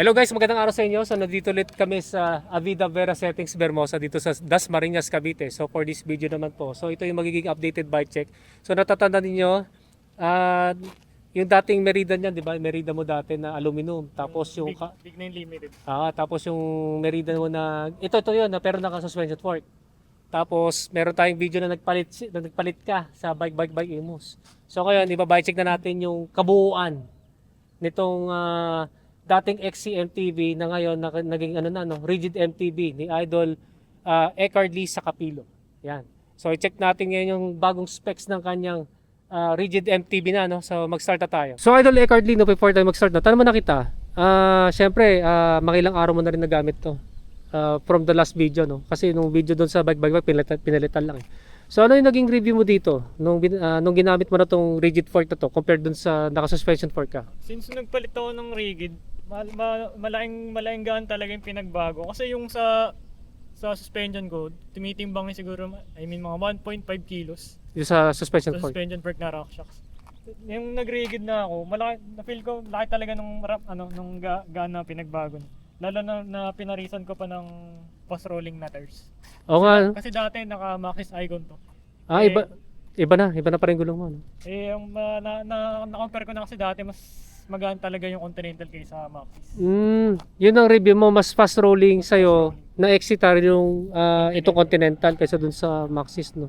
Hello guys, magandang araw sa inyo. So nandito ulit kami sa Avida Vera Settings Bermosa dito sa Dasmariñas, Cavite. So for this video naman po. So ito yung magiging updated bike check. So natatanda ninyo, ah, yung dating Merida niyan, di ba? Merida mo dati na aluminum. Tapos yung Big, big na yung limited. Ah, tapos yung Merida mo na ito ito 'yon, na pero naka suspension fork. Tapos meron tayong video na nagpalit na nagpalit ka sa bike bike bike Imus. So ngayon, iba-bike check na natin yung kabuuan nitong ah, dating XC-MTV na ngayon na, naging ano na no, rigid MTV ni Idol uh, Eckhard Lee sa Kapilo. Yan. So i-check natin ngayon yung bagong specs ng kanyang ah, rigid MTV na no. So mag-start na tayo. So Idol Eckhard Lee no before tayo mag-start na. Tanong mo na kita. Ah, syempre, ah, makilang araw mo na rin nagamit to. Ah, from the last video no. Kasi nung video doon sa bike bike bike pinalitan, pinalitan lang. eh. So ano yung naging review mo dito nung ah, nung ginamit mo na tong rigid fork na to compared dun sa naka-suspension fork ka? Since nagpalit ako ng rigid, mal, ma, malaking, malaking gaan talaga yung pinagbago. Kasi yung sa sa suspension ko, tumitimbang yung siguro, I mean mga 1.5 kilos Yung sa suspension sa fork. suspension fork na rock shocks. Yung nag-rigid na ako, malaki, na-feel ko, laki talaga nung, rap, ano, nung ga, gaan na pinagbago. Lalo na, na pinarisan ko pa ng post-rolling na tires. Oo nga. no? Kasi dati naka-Maxis Icon to. Ah, Eh, iba, iba na. Iba na pa rin gulong mo. No? Eh, yung uh, na, na, na-compare ko na kasi dati, mas magaan talaga yung Continental kaysa Maxis. Mm, yun ang review mo. Mas fast rolling sa'yo na Exitar yung ah, itong Continental kaysa dun sa Maxis. No?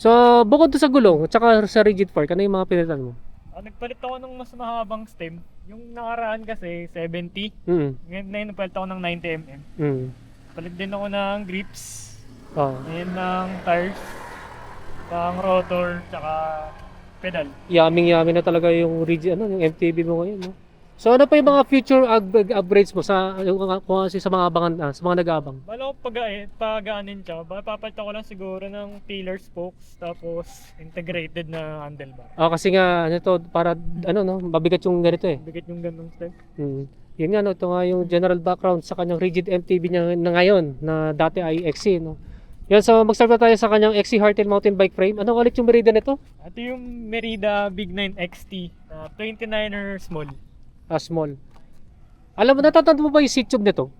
So, bukod doon sa gulong, at saka sa rigid fork, ano yung mga pinilitan mo? Ah, nagpalit ako ng mas mahabang stem. Yung nakaraan kasi 70. Mm, Ngayon na yun, nagpalit ako ng 90mm. mm. Palit din ako ng grips. Oh. Ngayon ng tires. Ng rotor. Tsaka pedal. Yaming yaming na talaga yung rigid, ano, yung MTB mo ngayon. No? So, ano pa yung mga future up- upgrades mo sa, yung, kung ano, sa mga abangan, ah, sa mga nag-aabang? Bala ko pag pagaanin siya. Baka papalit ako lang siguro ng pillar spokes. Tapos integrated na handlebar. Ah, kasi nga, ano to, para, ano, no, mabigat yung ganito eh. Bigat yung ganung step. Mm. Yun nga, no, ito nga yung general background sa kanyang rigid MTB niya na ngayon, na dati ay XC, no. Yan, so mag-start na tayo sa kanyang XC Hardtail Mountain Bike Frame. Ano ulit yung Merida nito? Ito yung Merida Big 9 XT. na 29er small. Ah, small. Alam mo, natatanda mo ba yung seat tube nito?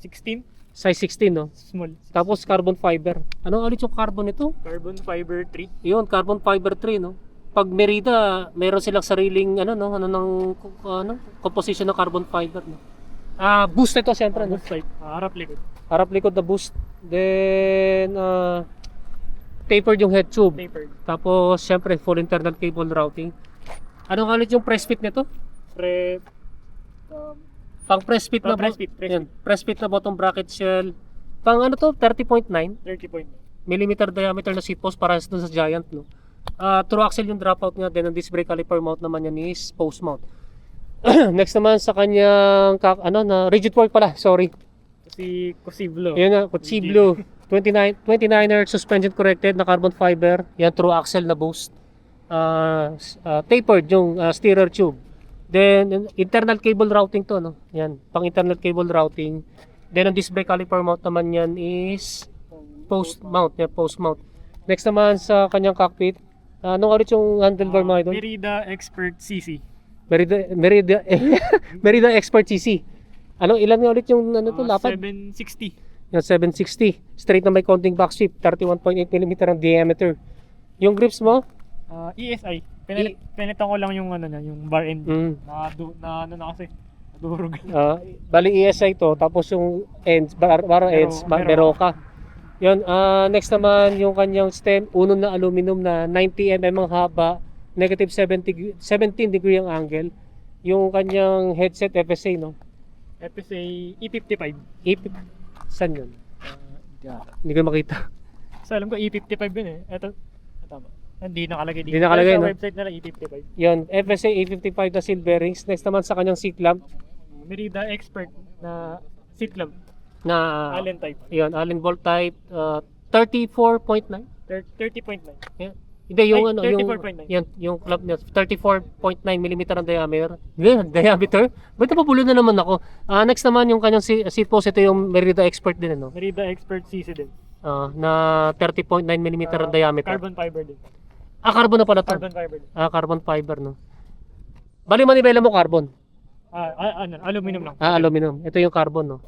16 Size 16, no? small. Tapos carbon fiber. Ano ulit yung carbon nito? Carbon fiber 3. Yun, carbon fiber 3, no? Pag Merida, meron silang sariling, ano, no? Ano ng, ano? Composition ng carbon fiber, no? Ah, boost ito, siyempre, no? Boost light. Ah, harap likod. Harap likod na boost. Then, uh, tapered yung head tube. Tapered. Tapos, syempre, full internal cable routing. Ano nga ulit yung press fit nito? Pre... Um, Pang press fit na Ah, press fit, press yan, press fit na bottom bracket shell. Pang ano to? 30.9 30 point. millimeter diameter na seat post para dun sa Giant, no? Ah, true axle yung dropout nga. Then, ang disc brake caliper mount naman yan is post mount. Next naman sa kanyang, ano na, rigid fork pala, sorry. Si Cosiblo. Yan nga, Kutsi Blue. 29, 29er suspension corrected na carbon fiber. Yan, true axle na boost. Uh, uh, tapered yung uh, steerer tube. Then, internal cable routing to, no? Yan, pang internal cable routing. Then, ang disc brake caliper mount naman yan is post mount. Yan, post mount. Next naman sa kanyang cockpit. Uh, ano ulit yung handlebar mga idol? Merida Expert CC. Merida, Merida, Merida Expert CC. Ano, ilan nga ulit yung ano to, Ah, lapad? 760. Yung 760. Straight na may counting box shift. 31.8 mm ang diameter. Yung grips mo? Ah, ESI. Pinalit, pinitan ko lang yung ano na, yung bar end. Mm. Na, du, na ano na kasi. Nadurog. ah, bali ESI to. Tapos yung ends, bar, bar Mero- ends, ma- Meroka. Yun, ah, next naman yung kanyang stem, uno na aluminum na 90 mm ang haba, negative 70, 17 degree ang angle. Yung kanyang headset FSA, no? FSA E55. Ip, saan yun? Ah, Hindi ko makita. So alam ko E55 yun eh. Ito. ah, Tama. Hindi nakalagay dito. Hindi nakalagay, Pero sa no? website nila E55. Yun, FSA 855 na seal bearings. Next naman sa kanyang seat lamp Merida Expert na seat lamp. na Allen type. Yun, Allen bolt type uh, 34.9. Thir- 30.9. Hindi yung Ay, ano, yung 34.9. yan, yung club niya 34.9 mm ang diameter. Diameter. Ba't napapulo na naman ako? Ah, next naman yung kanyang si- seat post ito yung Merida Expert din ano. Merida Expert CC din. Ah, na 30.9 mm ang Ah, diameter. Carbon fiber din. Ah, carbon na pala to. Carbon fiber din. Ah, carbon fiber no. Bali manibela mo carbon. Ah, ah, ano, aluminum lang. Ah, aluminum. Ito yung carbon, no?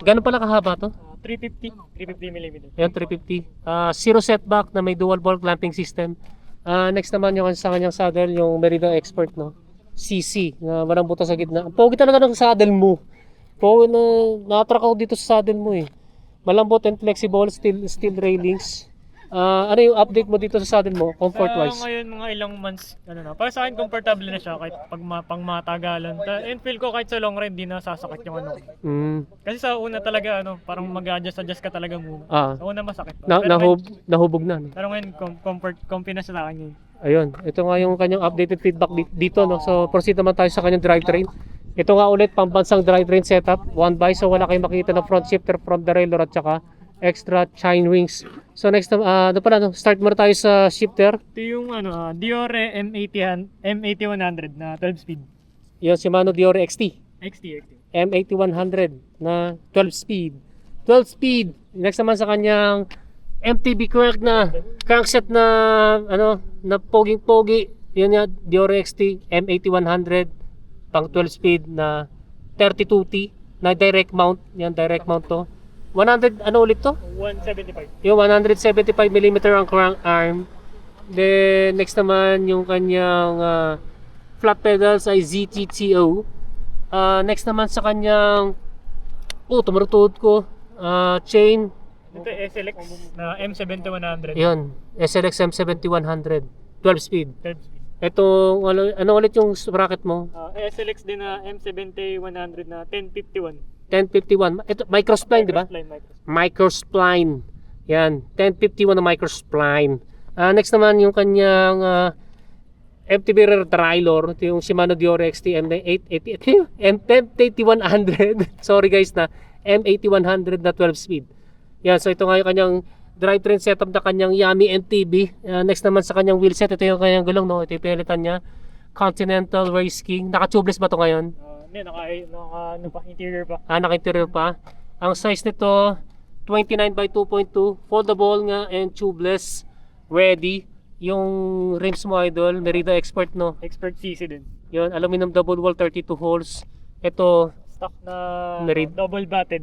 Gano'n pala kahaba to? Ah, 350, 350 mm. Ayan, 350. Ah, zero setback na may dual ball clamping system. Ah, next naman yung sa kanyang saddle, yung Merida Expert, no? CC, na walang butas sa gitna. Ang pogi talaga ng saddle mo. Pogi na, na-attract ako dito sa saddle mo eh. Malambot and flexible, steel, steel railings. Ah, ano yung update mo dito sa saddle mo, comfort Sa wise? ngayon, mga ilang months, ano na, para sa akin, comfortable na siya kahit pag ma, pang matagalan. Ta- and feel ko kahit sa long ride, di na sasakit yung ano. Mm, Kasi sa una talaga, ano, parang mag-adjust-adjust ka talaga muna. ah, Sa una masakit pa. na, pero, nahub, ngayon, nahubog na. No? pero ngayon, com- comfort, comfy na sa akin yun. Ayun, ito nga yung kanyang updated feedback di- dito, no? So, proceed naman tayo sa kanyang drivetrain. Ito nga ulit, pambansang drivetrain setup. One by, so wala kayong makita na front shifter from the railroad at saka extra chain rings. So, next, ah, ano pala, no? start muna tayo sa shifter. Ito yung ano, ah, Diore M80, M8100 na 12 speed. Yung Shimano Diore XT. XT, XT. M8100 na 12 speed. 12 speed. Next naman sa kanyang MTB crank na crankset na ano na poging pogi. Yan nga Dior XT M8100 pang 12 speed na 32T na direct mount. Yan direct mount to. 100 ano ulit to? 175. Yung 175 mm ang crank arm. Then next naman yung kanyang ah, flat pedals ay ZTTO. Ah, next naman sa kanyang oh, tumarutod ko. Ah, chain. Ito SLX na M7100. Yun, SLX M7100 12 speed. 12 speed. Ito, ano, ano ulit yung bracket mo? Ah, SLX din na M7100 na 1051. 1051. Ito, microspline, di ba? Microspline. Yan, 1051 na microspline. Ah, next naman yung kanyang ah, MTB rear trailer, ito yung Shimano Dior XT M880 M8100. Sorry guys na M8100 na 12 speed. Yan, so ito nga yung kanyang drivetrain setup na kanyang Yami MTB. Ah, next naman sa kanyang wheelset, ito yung kanyang gulong, no? Ito yung pinalitan niya. Continental Race King. Naka-tubeless ba to ngayon? Ah, Hindi, naka, naka, ano pa, interior pa. Ah, naka-interior pa. Ang size nito, 29 by 2.2. Foldable nga and tubeless. Ready. Yung rims mo, idol, Merida Expert, no? Expert CC din. Yun, aluminum double wall, 32 holes. Ito, Stock na Merid- double batted.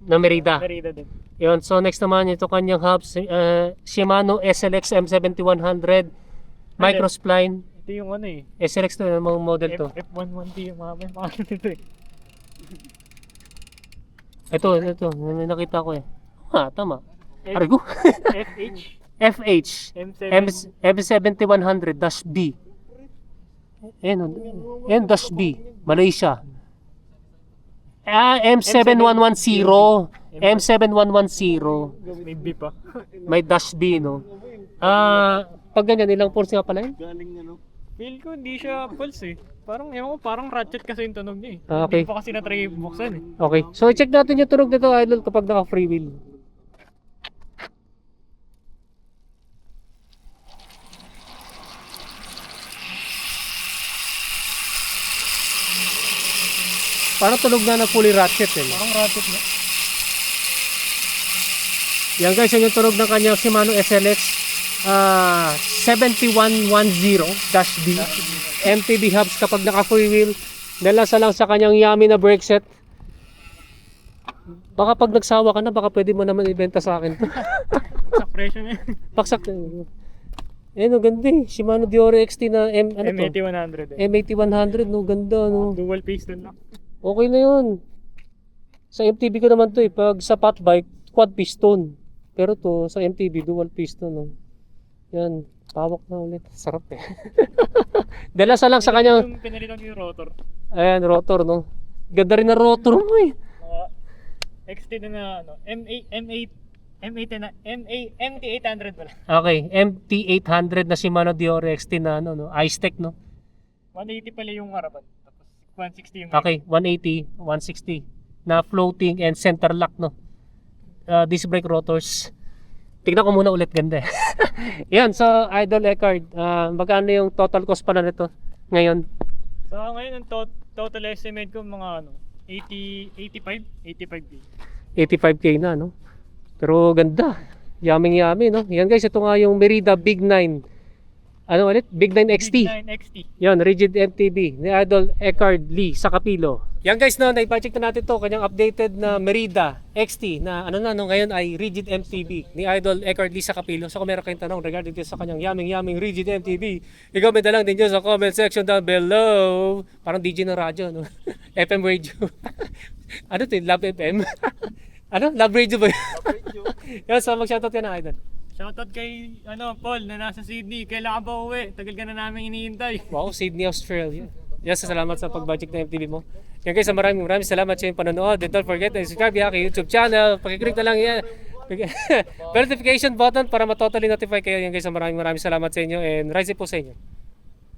na Merida. Merida din. Yun, so next naman, ito kanyang hubs, uh, Shimano SLX M7100. Microspline. Ito yung ano eh. SLX to, yung mga model to. F, F11T yung mga may mga ano nito eh. Ito, ito, may nakita ko eh. Ah, tama. F- Arigo. FH FH. M7 M M7100 dash B. Ayan, oh. ayan dash B. Malaysia. Ah, M7110. M7110. may B pa. May dash B, no? Ah, pag ganyan, ilang pulse nga pala yun? Feel ko hindi siya pulse eh. Parang ewan ko, parang ratchet kasi yung tunog niya eh. Ah, okay. Hindi pa kasi na-try buksan eh. Okay. So, i-check natin yung tunog nito, idol, kapag naka-free wheel. Parang tunog na ng fully ratchet eh. Parang ratchet na. Yan guys, yan yung tunog ng kanyang Shimano SLX ah 7110-B MTB hubs kapag naka free wheel nalasa lang sa kanyang Yami na brake set. Baka pag nagsawa ka na baka pwede mo naman ibenta sa akin to. Sa presyo na yun. paksak. Eh no ganda eh. Shimano Diore XT na M ano to? M8100 eh. M8100 no ganda no. Dual piston lang. okay na yun. Sa MTB ko naman to eh. Pag sa pat bike quad piston. Pero to sa MTB dual piston no yan pawak na ulit. Sarap eh. Dalasa lang sa kanyang Yung pinalitan ko yung rotor. ayan rotor no? Ganda rin na rotor mo eh. Mga XT na na ano, M8, M8, M8 na, MA, MT800 pala. okay MT800 na Shimano Diore XT na ano no? iStech no? 180 pala yung harapan. Tapos 160 yung okay 180 160 na floating and center lock no? Uh, disc brake rotors tignan ko muna ulit ganda eh. Yan so Idol Eckhart uh, magkano yung total cost pala nito ngayon? So ngayon ang tot- total estimate ko mga ano, 80, 85, 85 k. 85k na no? Pero ganda. Yaming yami no? Yan guys ito nga yung Merida Big 9 Ano ulit? Big 9 XT. Big 9 XT. Yon, Rigid MTB ni Idol Eckhard Lee sa Kapilo. Yan guys, no, naipacheck na natin to kanyang updated na Merida XT na ano na no, ngayon ay Rigid MTB ni Idol Eckhard Lee sa Kapilo. So kung meron kayong tanong regarding dito sa kanyang yaming yaming Rigid MTB, i-comment na lang din dyan sa comment section down below. Parang DJ ng radyo, no? FM radio. ano to, yun? Love FM? ano? Love radio ba yun? Yan, so mag-shoutout ka na, Idol. Shoutout kay ano, Paul na nasa Sydney. Kailan ka ba uwi? Tagal ka na namin hinihintay. Wow, Sydney, Australia. Yes, salamat sa pag-budget ng MTV mo. Yan guys, maraming maraming salamat sa inyong panonood. And don't forget to subscribe yung aking YouTube channel. Pakiclick na lang yan. Notification button para matotally notify kayo. Yan guys, maraming maraming salamat sa inyo and rise po sa inyo.